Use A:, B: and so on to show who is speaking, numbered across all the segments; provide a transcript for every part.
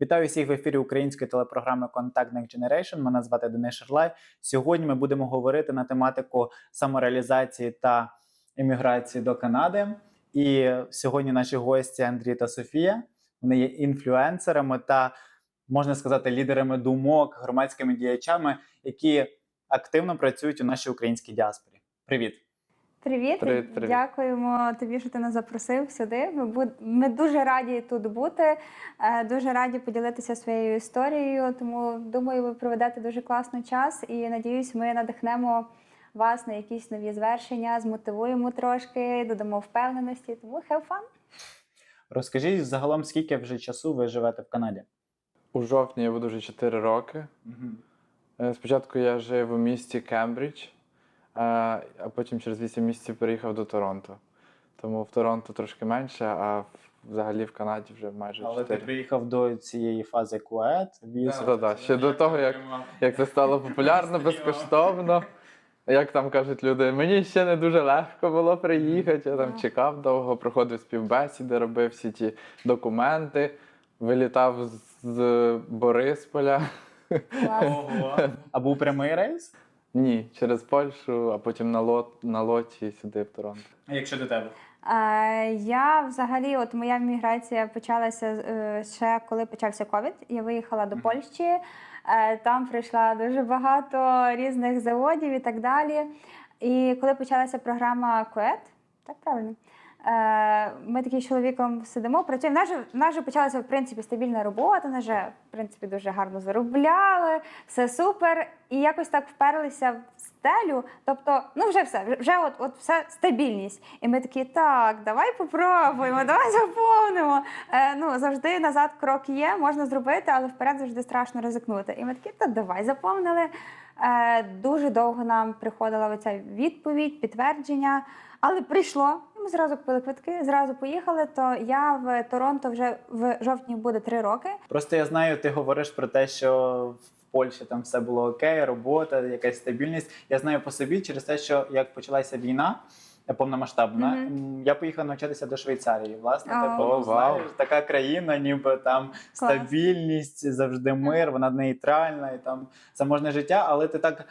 A: Вітаю всіх в ефірі української телепрограми Contact Next Generation. Мене звати Денис Шерлай. Сьогодні ми будемо говорити на тематику самореалізації та еміграції до Канади. І сьогодні наші гості Андрій та Софія. Вони є інфлюенсерами та можна сказати лідерами думок, громадськими діячами, які активно працюють у нашій українській діаспорі. Привіт!
B: Привіт,
C: Привіт, привіт.
B: дякуємо тобі, що ти нас запросив сюди. Ми, буд... ми дуже раді тут бути, е, дуже раді поділитися своєю історією. Тому думаю, ви проведете дуже класний час і надіюсь, ми надихнемо вас на якісь нові звершення, змотивуємо трошки, додамо впевненості. Тому have fun!
A: Розкажіть загалом, скільки вже часу ви живете в Канаді?
C: У жовтні я буду вже 4 роки. Е, Спочатку я жив у місті Кембридж, е, а потім через 8 місяців переїхав до Торонто. Тому в Торонто трошки менше, а в- взагалі в Канаді вже майже
A: Але ти приїхав до цієї фази кует, віз.
C: Да-да, ще до того, як- Як це стало популярно, безкоштовно. Як там кажуть люди, мені ще не дуже легко було приїхати. Я там чекав довго, проходив співбесіди, робив всі ті документи, вилітав з- з Борисполя.
A: Ого. А був прямий рейс?
C: Ні, через Польщу, а потім на лот на лоті сюди в Торонто.
A: А якщо до тебе?
B: Е, Я взагалі, от моя міграція почалася е, ще коли почався ковід. Я виїхала до Польщі. Е, Там прийшла дуже багато різних заводів і так далі. І коли почалася програма КУЕТ, так правильно? Е, Ми такі з чоловіком сидимо, працюємо. Нас же, нас почалася в принципі стабільна робота, нас же в принципі дуже гарно заробляли, все супер. І якось так вперлися в стелю. Тобто, ну вже все, вже от, от все стабільність. І ми такі, так, давай попробуємо, давай заповнимо. Е, ну завжди назад крок є, можна зробити, але вперед завжди страшно ризикнути. І ми такі, та давай заповнили. Е, дуже довго нам приходила оця відповідь, підтвердження. Але прийшло. Ми зразу купили квитки, зразу поїхали. То я в Торонто вже в жовтні буде три роки.
A: Просто я знаю, ти говориш про те, що в Польщі там все було окей, робота, якась стабільність. Я знаю по собі через те, що як почалася війна. е, Повномасштабна,
B: Мгм.
A: м, я поїхав навчатися до Швейцарії. Власне,
B: О.
A: типу,
C: О,
A: знаєш, така країна, ніби там стабільність, завжди мир, вона нейтральна і там заможне життя. Але ти так,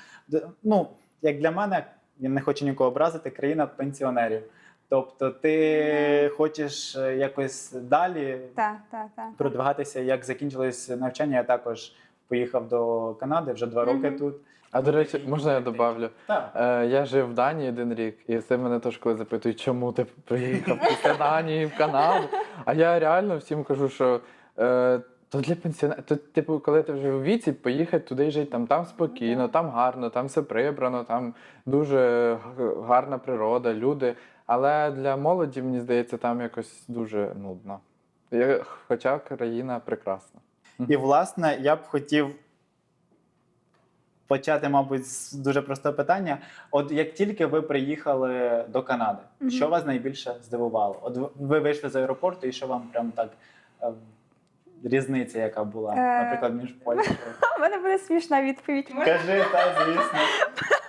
A: ну як для мене, я не хочу нікого образити, країна пенсіонерів. Тобто, ти хочеш е, якось далі
B: Так, так, так.
A: продвигатися. Як закінчилось навчання, я також поїхав до Канади вже два роки тут.
C: А до речі, можна я добавлю?
A: Так.
C: Е, я жив в Данії один рік, і це мене теж коли запитують, чому ти приїхав після Данії в Канаду. А я реально всім кажу, що е, то для пенсіонерів, то, типу, коли ти вже у віці, поїхати туди жити, там, там спокійно, там гарно, там все прибрано, там дуже гарна природа, люди. Але для молоді, мені здається, там якось дуже нудно. Хоча країна прекрасна.
A: І власне я б хотів почати, мабуть, з дуже простого питання. От як тільки ви приїхали до Канади,
B: Мгм.
A: що вас найбільше здивувало? От ви- ви вийшли з аеропорту, і що вам прям так е, різниця, яка була,
B: Е.
A: наприклад, між Польщею?
B: У мене буде смішна відповідь.
A: Кажи, та звісно.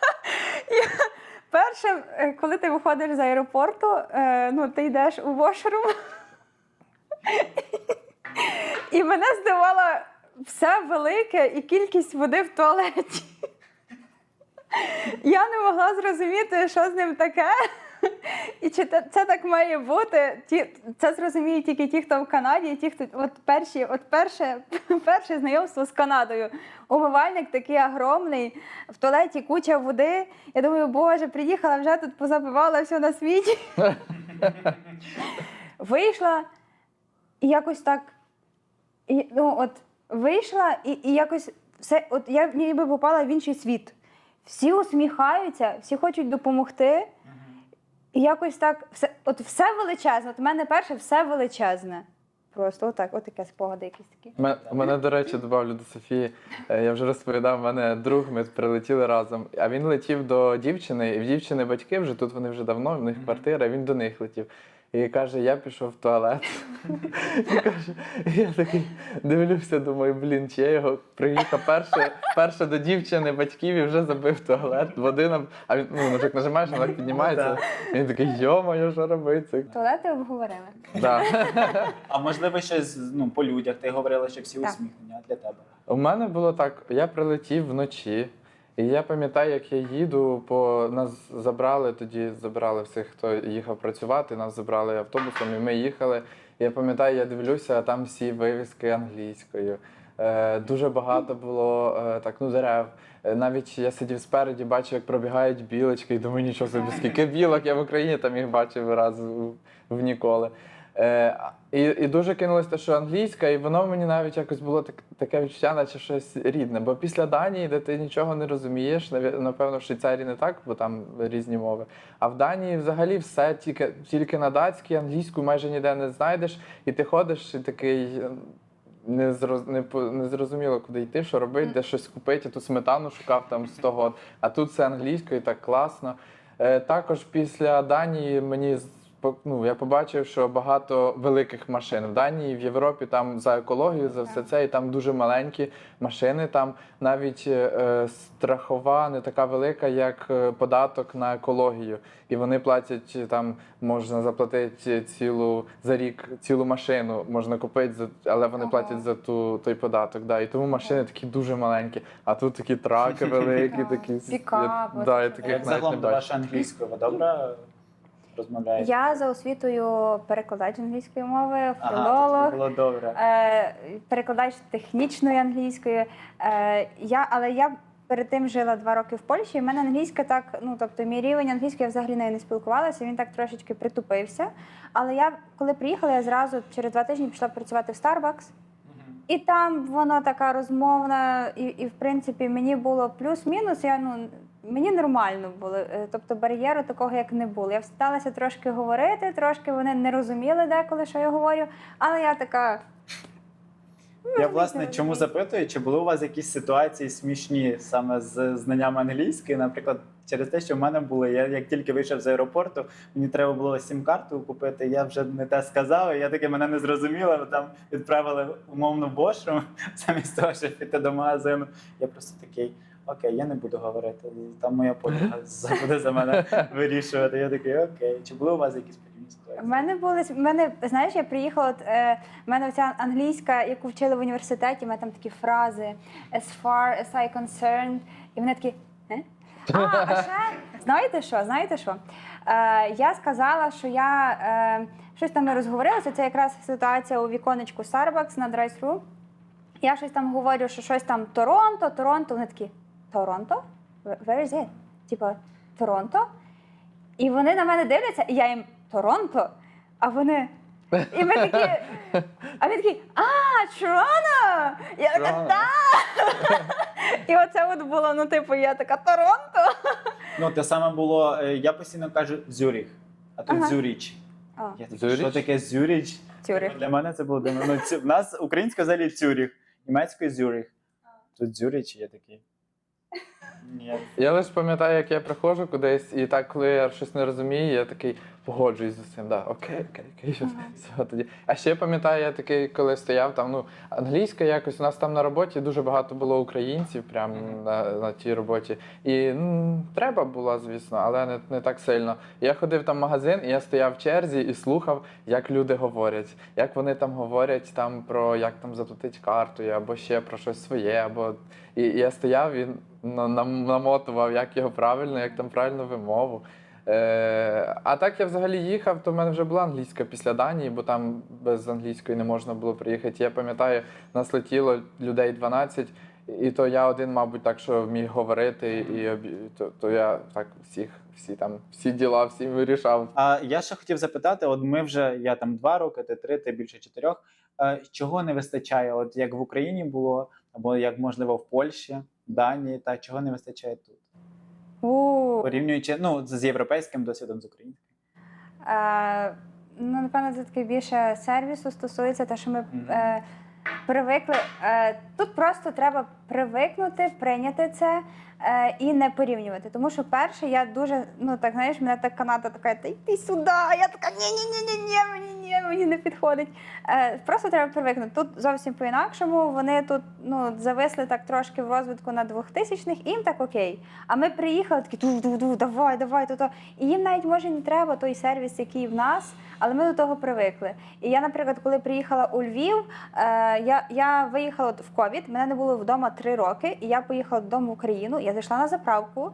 B: Перше, е, коли ти виходиш з аеропорту, е, ну ти йдеш у вошрум. І мене здивало все велике і кількість води в туалеті. Я не могла зрозуміти, що з ним таке. І чи це, це так має бути? Ті, це зрозуміють тільки ті, хто в Канаді, і ті, хто от перші, от перше, перше знайомство з Канадою. Умивальник такий огромний, в туалеті куча води. Я думаю, боже, приїхала вже тут позабивала все на світі. Вийшла і якось так. І, ну, от, вийшла, і, і якось все, от я ніби попала в інший світ. Всі усміхаються, всі хочуть допомогти. І якось так, все, от все величезне. От у мене перше все величезне. Просто отак, от таке спогади якісь такі.
C: Ме- Мене, до речі, добавлю до Софії. Е, Я вже розповідав, в мене друг, ми прилетіли разом. А він летів до дівчини, і в дівчини батьки вже тут вони вже давно, в них квартира, він до них летів. І каже, я пішов в туалет. І каже, я такий дивлюся, думаю, блін, чи я його приїхав перше, перше до дівчини, батьків і вже забив туалет. Води нам. А він ну, нажик нажимаєш, вона піднімається. І він такий, йо-моє, що робити?
B: Туалети обговорили.
C: Да.
A: А можливо, щось ну, по людях. Ти говорила, що всі усміхнені, а для тебе.
C: У мене було так: я прилетів вночі, і я пам'ятаю, як я їду, по нас забрали тоді, забрали всіх, хто їхав працювати, нас забрали автобусом, і ми їхали. Я пам'ятаю, я дивлюся, а там всі вивіски англійською. Е, дуже багато було е, так, ну, дерев. Е, Навіть я сидів спереді, бачив, як пробігають білочки, і думаю, нічого собі, скільки білок я в Україні там їх бачив раз в, в ніколи. Е, і, і дуже кинулось те, що англійська, і воно мені навіть якось було так, таке відчуття, наче щось рідне. Бо після Данії, де ти нічого не розумієш, напевно, в Швейцарії не так, бо там різні мови. А в Данії взагалі все тільки, тільки на датській, англійську майже ніде не знайдеш, і ти ходиш і такий. Не, зрозуміло, куди йти, що робити, де щось купити. Ту сметану шукав там з того. А тут це англійською, так класно. Е, також після Данії мені ну, я побачив, що багато великих машин в Данії, в Європі там за екологію, за все це, і там дуже маленькі машини. Там навіть е, е, страхова не така велика, як е, податок на екологію. І вони платять е, там, можна заплатити цілу за рік цілу машину, можна купити, за, але вони
B: Ого.
C: платять за ту той податок. Да. І тому машини такі дуже маленькі. А тут такі траки великі, такі
B: Пікапи,
C: да, я таких
A: Як
C: навіть не
A: загалом до
C: бачив.
A: вашої англійської, добре розмовляєте?
B: Я за освітою перекладач англійської мови,
A: Ага,
B: філолог.
A: то було добре.
B: Е, перекладач технічної англійської. Е, я, але я перед тим жила два роки в Польщі, і в мене англійська так, ну тобто мій рівень англійської я взагалі нею не спілкувалася, він так трошечки притупився. Але я, коли приїхала, я зразу через два тижні пішла працювати в Starbucks. І там воно така розмовна, і, і в принципі мені було плюс-мінус. Я ну мені нормально було. Е, Тобто бар'єру такого як не було. Я старалася трошки говорити, трошки вони не розуміли деколи, що я говорю. Але я така.
A: Я власне чому запитую, чи були у вас якісь ситуації смішні саме з знанням англійської? Наприклад, через те, що в мене були, я як тільки вийшов з аеропорту, мені треба було сім-карту купити. Я вже не те сказав, і я таки мене не зрозуміла. Там відправили умовно бошу замість того, щоб піти до магазину. Я просто такий. Окей, я не буду говорити. Там моя подруга буде за мене вирішувати. Я такий, окей. Чи були у вас якісь подібні ситуації?
B: мене були в мене, знаєш, я приїхала. От, е, в мене оця англійська, яку вчили в університеті, в мене там такі фрази as far as I concerned, і вони такі. Е? А, а ще знаєте що? Знаєте що? Е, я сказала, що я е, щось там ми розговорилися. Це якраз ситуація у віконечку Starbucks на drive-thru. Я щось там говорю, що щось там Торонто, Торонто. Вони такі Торонто? Where is it? Типа Торонто? І вони на мене дивляться, і я їм Торонто. А вони. І ми такі. А він такий, а, Торонто! Я така, так! І оце от було, ну, типу, я така Торонто.
A: Ну, те саме було, е, я постійно кажу Зюріх, а тут
B: Ага.
A: Зюріч.
B: О,
A: Я такий,
C: Зюріч?
A: що таке Зюріч?
B: Цюрих.
A: Для мене це було дивно. Ну, ці, в нас українською взагалі Цюріх, німецькою Зюріх. Тут Зюріч, я такий. Ні.
C: Я лише пам'ятаю, як я приходжу кудись, і так, коли я щось не розумію, я такий погоджуюсь з цим. Да, окей, окей, окей, щось, все тоді. А ще пам'ятаю, я такий, коли стояв там, ну, англійська якось у нас там на роботі дуже багато було українців, прям на, на тій роботі. І ну, треба було, звісно, але не, не так сильно. Я ходив там в магазин, і я стояв в черзі і слухав, як люди говорять, як вони там говорять там про як там заплатити картою, або ще про щось своє, або і, і я стояв і нам- намотував, як його правильно, як там правильно вимову. Е, а так я взагалі їхав, то в мене вже була англійська після Данії, бо там без англійської не можна було приїхати. Я пам'ятаю, нас летіло людей 12, і то я один, мабуть, так, що міг говорити, і то, то я так всіх, всі там, всі діла, всім вирішав.
A: А я ще хотів запитати: от ми вже, я там два роки, ти три, ти більше чотирьох. Е, Чого не вистачає? От як в Україні було, або як можливо в Польщі, Данії, та чого не вистачає тут? Порівнюючи ну, з європейським досвідом з українським.
B: Е, ну, напевно, це таки більше сервісу стосується, те, що ми.
A: Мгм.
B: Е, привикли. Е, тут просто треба привикнути, прийняти це е, і не порівнювати. Тому що перше, я дуже, ну так знаєш, мене так Канада така, та йди сюди. Я така, ні, ні, ні, ні, ні, мені ні, мені не підходить. Е, просто треба привикнути. Тут зовсім по-інакшому. Вони тут ну, зависли так трошки в розвитку на 2000-х, і їм так окей. А ми приїхали такі ду-ду-ду, давай, давай, то, то. І їм навіть може не треба той сервіс, який в нас, але ми до того привикли. І я, наприклад, коли приїхала у Львів, е, я, я виїхала в ковід, мене не було вдома три роки, і я поїхала додому в Україну. Я зайшла на заправку,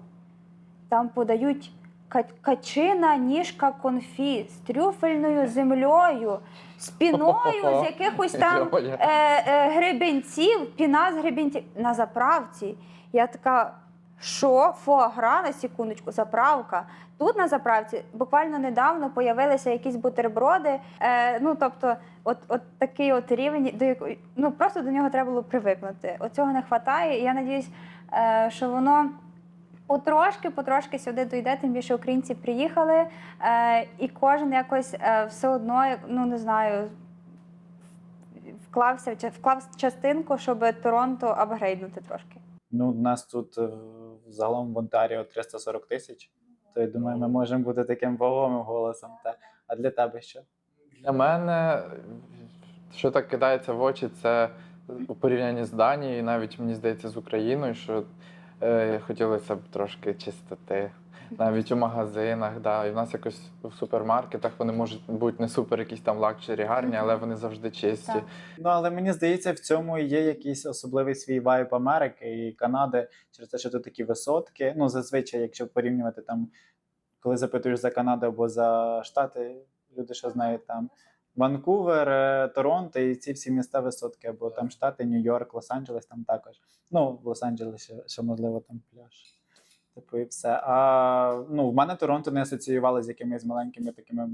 B: там подають ка- качина, ніжка конфі з трюфельною землею, з піною, з якихось там е, е, гребенців, піна з гребенців на заправці. Я така. Що? Фуагра на секундочку, заправка. Тут на заправці буквально недавно появилися якісь бутерброди. Е, ну тобто, от, от такий от рівень, до якої ну просто до нього треба було привикнути. Оцього не вистачає. І я надіюсь, е, що воно потрошки, потрошки сюди дійде, тим більше українці приїхали, е, і кожен якось е, все одно, ну не знаю, вклався вклав частинку, щоб Торонто апгрейднути трошки.
A: Ну, у нас тут е, загалом в Онтаріо 340 тисяч. То я думаю, ми можемо бути таким вагомим голосом. Та. А для тебе що?
C: Для мене, що так кидається в очі, це у порівнянні з Данією, навіть мені здається, з Україною, що е, хотілося б трошки чистоти. Навіть у магазинах, да. І в нас якось в супермаркетах вони можуть бути не супер якісь там лакшері гарні, але вони завжди чисті.
B: Так.
A: Ну, але мені здається, в цьому є якийсь особливий свій вайб Америки і Канади через те, що тут такі висотки. Ну, зазвичай, якщо порівнювати там, коли запитуєш за Канаду або за Штати, люди що знають там Ванкувер, е, Торонто і ці всі міста висотки, або там Штати, Нью-Йорк, Лос-Анджелес там також. Ну, в Лос-Анджелесі ще можливо там пляж. Типу, і все. А ну, в мене Торонто не асоціювали з якимись маленькими такими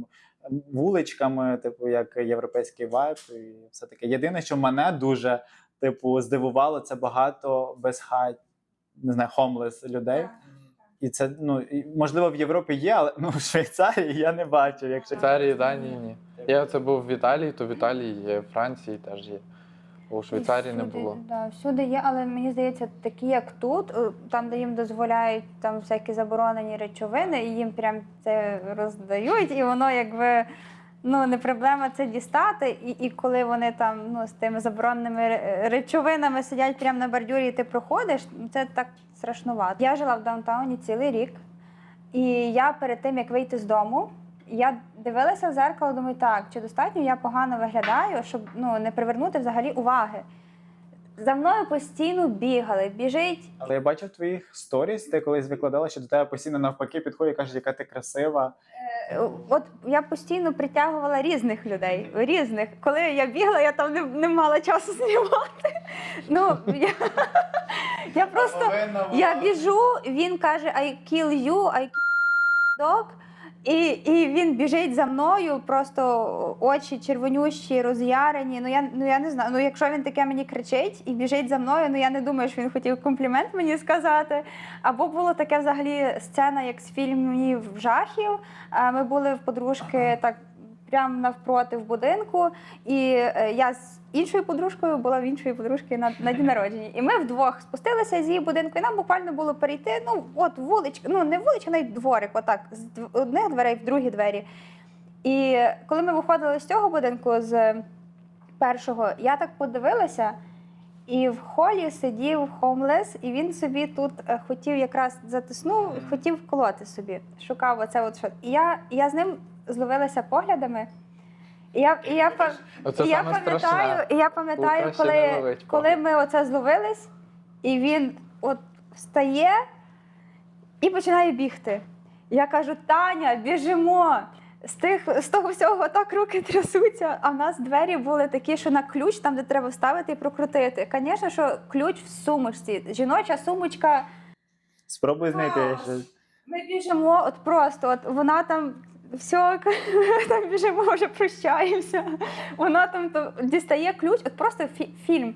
A: вуличками, типу, як європейський вайб, і все таке. Єдине, що мене дуже типу, здивувало, це багато безхать, не знаю, хомлес людей. І це ну можливо в Європі є, але ну в Швейцарії я не бачу.
C: В
A: Якщо
C: Швейцарії, Данії ні. Я це був в Італії, то в Італії є, в Франції теж є. У Швейцарії не
B: Всюди,
C: було.
B: Да, всюди є, але мені здається, такі як тут, е, там, де їм дозволяють там всякі заборонені речовини, і їм прям це роздають, і воно якби. Ну, не проблема це дістати, і, і коли вони там ну, з тими забороненими ре- речовинами сидять прямо на бордюрі, і ти проходиш, ну, це так страшнувато. Я жила в даунтауні цілий рік, і я перед тим, як вийти з дому, я дивилася в зеркало, думаю, так, чи достатньо я погано виглядаю, щоб ну, не привернути взагалі уваги. За мною постійно бігали, біжить.
A: але я бачив твоїх сторіс, ти колись викладала, що до тебе постійно навпаки підходять, і кажуть, яка ти красива.
B: Е, От я постійно притягувала різних людей. Різних. Коли я бігла, я там не, не мала часу знімати. Ну, я, я просто я біжу, він каже: I kill you, I kill dog. І, і він біжить за мною, просто очі червонющі, роз'ярені. Ну я, ну я не знаю. Ну якщо він таке мені кричить і біжить за мною, ну я не думаю, що він хотів комплімент мені сказати. Або було таке взагалі сцена, як з фільмів жахів. А Ми були в подружки так прямо навпроти в будинку, і е, я з іншою подружкою була в іншої подружки на, на дні народження. І ми вдвох спустилися з її будинку, і нам буквально було перейти. Ну, от вуличка, ну не вуличка, навіть дворик, отак, з одних дверей в другі двері. І коли ми виходили з цього будинку, з першого, я так подивилася. І в холі сидів хомлес, і він собі тут е, хотів якраз затиснув, хотів вколоти собі. Шукав оце от що. І я, я з ним зловилася поглядами. І я, і я,
C: Оце
B: і я
C: саме
B: пам'ятаю,
C: страшне.
B: і я пам'ятаю,
C: не
B: коли,
C: ловить
B: коли
C: погляд.
B: ми оце зловились, і він от встає і починає бігти. Я кажу: Таня, біжимо. З тих з того всього так руки трясуться. А в нас двері були такі, що на ключ, там де треба вставити і прокрутити. Звісно, що ключ в сумочці. Жіноча сумочка.
A: Спробуй знайти.
B: Ми біжимо, от просто от вона там. Все, там біжимо, вже прощаємося. Вона там то дістає ключ, от просто фі- фільм.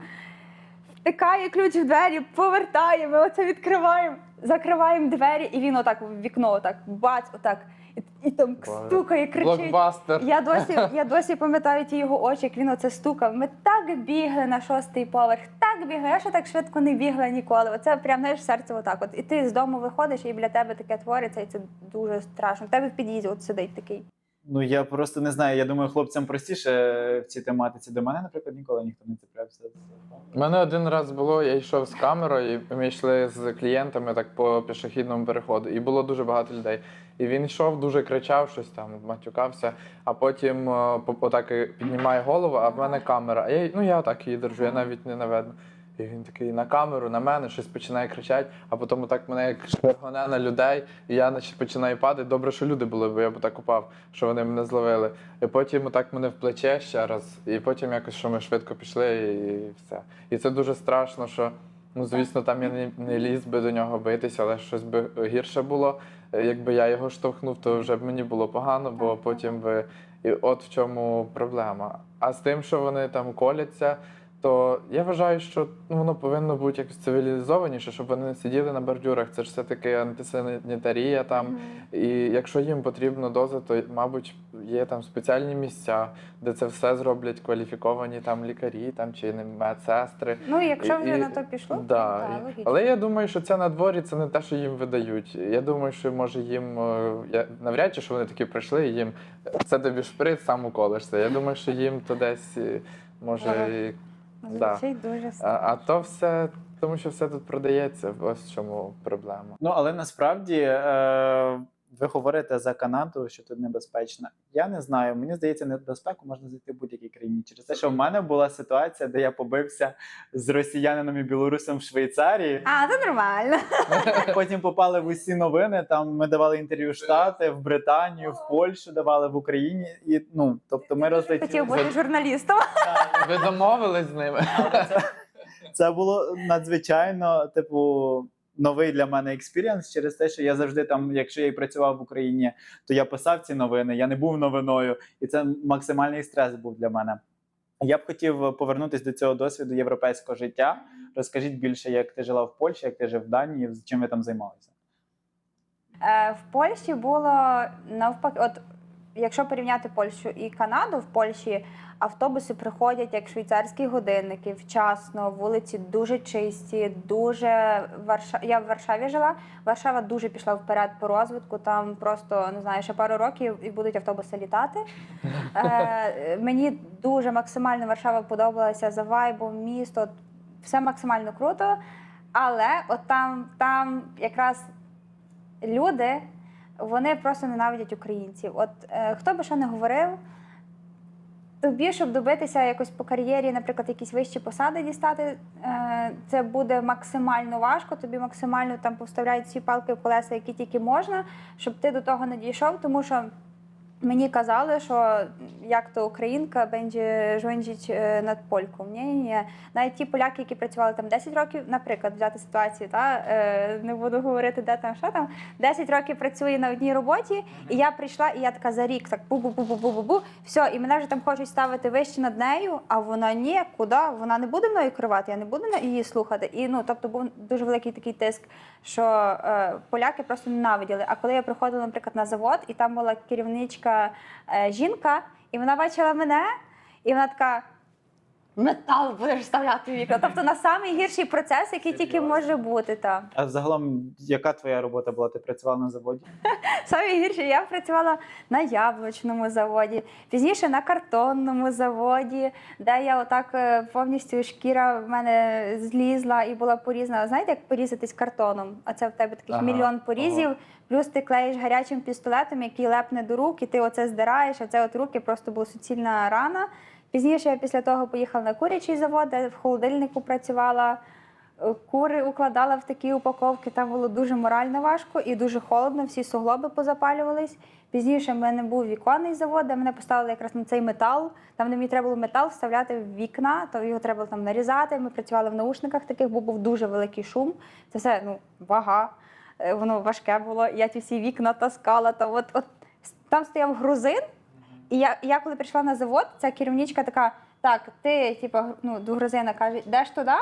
B: Втикає ключ в двері, повертає, ми оце відкриваємо, закриваємо двері, і він отак в вікно, отак бац, отак. І, і там стукає, кричить.
C: Блокбастер.
B: Я досі, я досі пам'ятаю ті його очі, як він оце стукав. Ми так бігли на шостий поверх, так бігли. Я ще так швидко не бігла ніколи. Оце прям знаєш, серце отак. От і ти з дому виходиш, і біля тебе таке твориться, і це дуже страшно. В тебе в під'їзді от сидить такий.
A: Ну я просто не знаю. Я думаю, хлопцям простіше в цій тематиці. До мене, наприклад, ніколи ніхто не цеплявся.
C: У мене один раз було, я йшов з камерою, і ми йшли з клієнтами так по пішохідному переходу, і було дуже багато людей. І він йшов, дуже кричав, щось там, матюкався, а потім е, по- отак піднімає голову, а в мене камера. А я, ну я так її держу, я навіть не наведу. І він такий на камеру, на мене, щось починає кричати, а потім так мене як шпигоне на людей, і я наче починаю падати. Добре, що люди були, бо я б так упав, що вони мене зловили. І потім так мене в плече ще раз, і потім якось що ми швидко пішли, і все. І це дуже страшно, що ну звісно, там я не, не ліз би до нього битися, але щось би гірше було. Якби я його штовхнув, то вже б мені було погано, бо потім би. І от в чому проблема. А з тим, що вони там коляться, то я вважаю, що ну, воно повинно бути якось цивілізованіше, щоб вони не сиділи на бордюрах. Це ж все-таки антисанітарія там. І якщо їм потрібна доза, то мабуть є там спеціальні місця, де це все зроблять кваліфіковані там лікарі, там чи не медсестри.
B: Ну, і якщо вже
C: І-
B: на то пішло, то
C: Да. і-
B: логічно.
C: Але я думаю, що це на дворі це не те, що їм видають. Я думаю, що може їм е, я навряд чи що вони такі прийшли, і їм це тобі шприц, сам уколешся. Я думаю, що їм то десь е, може. І- да.
B: Дуже
C: А, а то все, тому що все тут продається. Ось в чому проблема.
A: Ну але насправді е, ви говорите за Канаду, що тут небезпечно. Я не знаю. Мені здається, небезпеку можна знайти в будь-якій країні. Через те, що в мене була ситуація, де я побився з росіянином і білорусом в Швейцарії.
B: А, це нормально.
A: Потім попали в усі новини. Там ми давали інтерв'ю в Штати, в Британію, в Польщу давали в Україні. І ну тобто ми
B: Хотів бути журналістом.
C: Ви домовились з ними?
A: Це, це було надзвичайно, типу, новий для мене експірієнс через те, що я завжди там, якщо я і працював в Україні, то я писав ці новини, я не був новиною, і це максимальний стрес був для мене. Я б хотів повернутися до цього досвіду європейського життя. Розкажіть більше, як ти жила в Польщі, як ти жив в Данії, чим ви там займалися?
B: Е, В Польщі було навпаки, от якщо порівняти Польщу і Канаду, в Польщі автобуси приходять як швейцарські годинники, вчасно, вулиці дуже чисті, дуже Варша... Я в Варшаві жила. Варшава дуже пішла вперед по розвитку. Там просто не знаю, ще пару років і будуть автобуси літати. Е, мені дуже максимально Варшава подобалася за вайбом, місто. Все максимально круто. Але от там, там якраз люди вони просто ненавидять українців. От е, хто би що не говорив, тобі, щоб добитися якось по кар'єрі, наприклад, якісь вищі посади дістати, е, це буде максимально важко. Тобі максимально там повставляють всі палки в колеса, які тільки можна, щоб ти до того не дійшов, тому що. Мені казали, що як то українка będzie rządzić е, над польком. Ні, ні. Навіть ті поляки, які працювали там 10 років, наприклад, взяти ситуацію, та е, не буду говорити, де там що там. 10 років працює на одній роботі, і я прийшла, і я така за рік, так бу-бу-бу-бу-бу-бу, все, і мене вже там хочуть ставити вище над нею, а вона ні, куди? Вона не буде мною керувати, я не буду її слухати. І ну, тобто був дуже великий такий тиск, що е, поляки просто ненавиділи. А коли я приходила, наприклад, на завод, і там була керівничка е, жінка, і вона бачила мене, і вона така. Метал будеш вставляти в вікна. Тобто на самий гірший процес, який тільки може бути там.
A: А загалом, яка твоя робота була? Ти працювала на заводі?
B: Саме гірше я працювала на яблучному заводі, пізніше на картонному заводі, де я отак е, повністю шкіра в мене злізла і була порізана. Знаєте, як порізатись картоном? А це в тебе таких
C: Ага,
B: мільйон порізів.
C: ага.
B: Плюс ти клеїш гарячим пістолетом, який лепне до рук, і ти оце здираєш, а це от руки просто була суцільна рана. Пізніше я після того поїхала на курячий завод, де в холодильнику працювала. Е, Кури укладала в такі упаковки, там було дуже морально важко і дуже холодно, всі суглоби позапалювались. Пізніше в мене був віконний завод, де мене поставили якраз на цей метал. Там, де мені треба було метал вставляти в вікна, то його треба було там нарізати. Ми працювали в наушниках таких, бо був дуже великий шум. Це все ну, вага, е, воно важке було. Я ті всі вікна таскала. То от, от там стояв грузин, і я, я коли прийшла на завод, ця керівничка така: так, ти, типу, ну, до грузина каже, йдеш туди,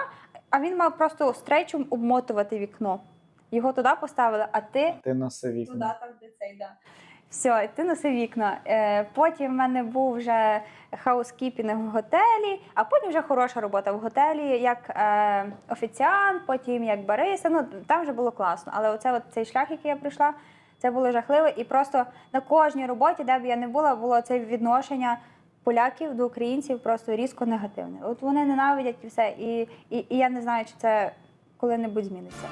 B: а він мав просто стрейчем обмотувати вікно. Його туди поставили, а ти
A: Ти носив
B: туди,
A: вікна.
B: там, де цей, да. Все, ти носив вікна. Е, потім в мене був вже хаускіпінг в готелі, а потім вже хороша робота в готелі, як е, офіціант, потім як бариста. Ну там вже було класно. Але оце от цей шлях, який я пройшла, це було жахливо. І просто на кожній роботі, де б я не була, було це відношення поляків до українців просто різко негативне. От вони ненавидять і все. І, і, і я не знаю, чи це коли-небудь зміниться.